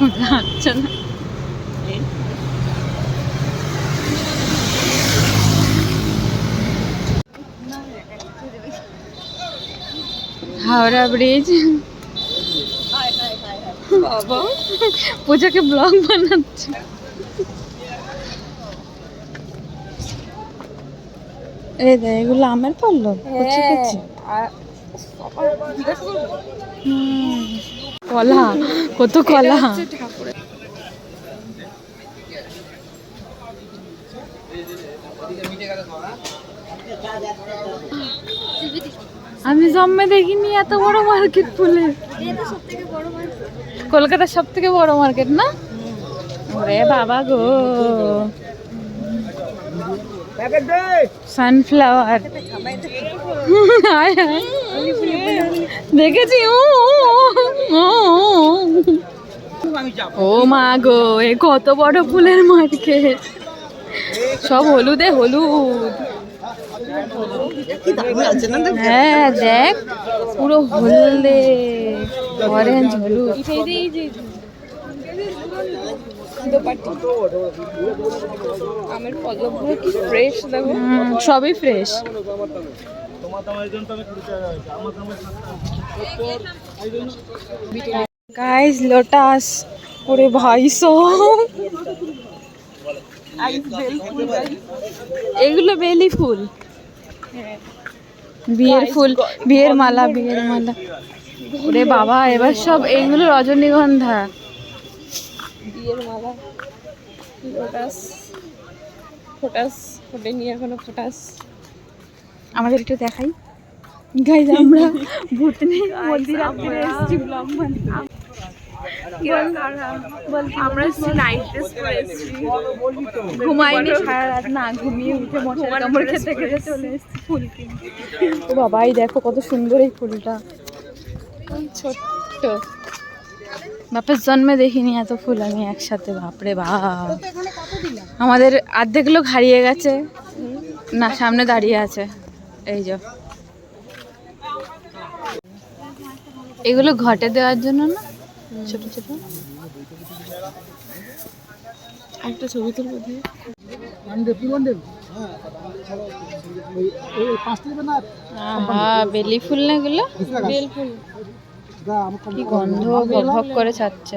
আচ্ছা না হাওড়া ব্রিজ বাবা পূজাকে ব্লগ বানাচ্ছে। এই দে এগুলো আমের পড়ল কচি কচি। হুম, কলা কত কলা। আমি জন্মে দেখিনি এত বড় মার্কেট ফুলের কলকাতার সব থেকে বড় মার্কেট না? ওরে বাবা গো। সানফ্লাওয়ার। দেখেছি ও ও, মা গো এ কত বড় ফুলের মার্কেট। সব হলুদে হলুদ। হ্যাঁ দেখ পুরো হলদে অরেঞ্জ হলুদ। আমের পল্লবগুলো কি ফ্রেশ দেখো। সবই ফ্রেশ গাইস লোটাস ওরে ভাই সব এগুলো বেলি ফুল। বিয়ের ফুল বিয়ের মালা বিয়ের মালা। ওরে বাবা এবার সব এইগুলো রজনীগন্ধা। বিয়ের মালা লোটাস ফোটাস ফোটেনি এখনও ফোটাস। আমাদের একটু দেখাই। গাইজ আমরা মন্দিরাত্রে এসেছি। ব্লগ আমরা নাইট ড্রেস পরে এসেছি। ঘুমাইনি। সারা রাত না ঘুমিয়ে উঠে মশার কামড় খেতে খেতে চলে এসেছি। ফুল কিনতে ও দেখো কত সুন্দর এই ফুলটা। ছোট্ট। বাপের জন্মে দেখিনি এত ফুল আমি একসাথে বাপরে বাপ। আমাদের অর্ধেক লোক হারিয়ে গেছে। না সামনে দাঁড়িয়ে আছে। এই যে। এগুলো ঘটে দেওয়ার জন্য না? ছোট ছোট। একটা ছবি তুলবো দিয়ে? বেলি ফুল না এগুলো? কি গন্ধ ভক করে ছাড়ছে।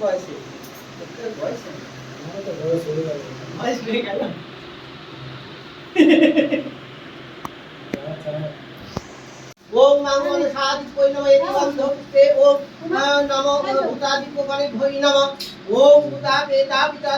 ব্রাইটনেস পদ্মে ওম নমো সাদিকৈ নমঃ এতি বন্ধতে ওম নমো ভূতাদিকো গণে ভৈ নমঃ। ওম ভূতা বেতা পিতা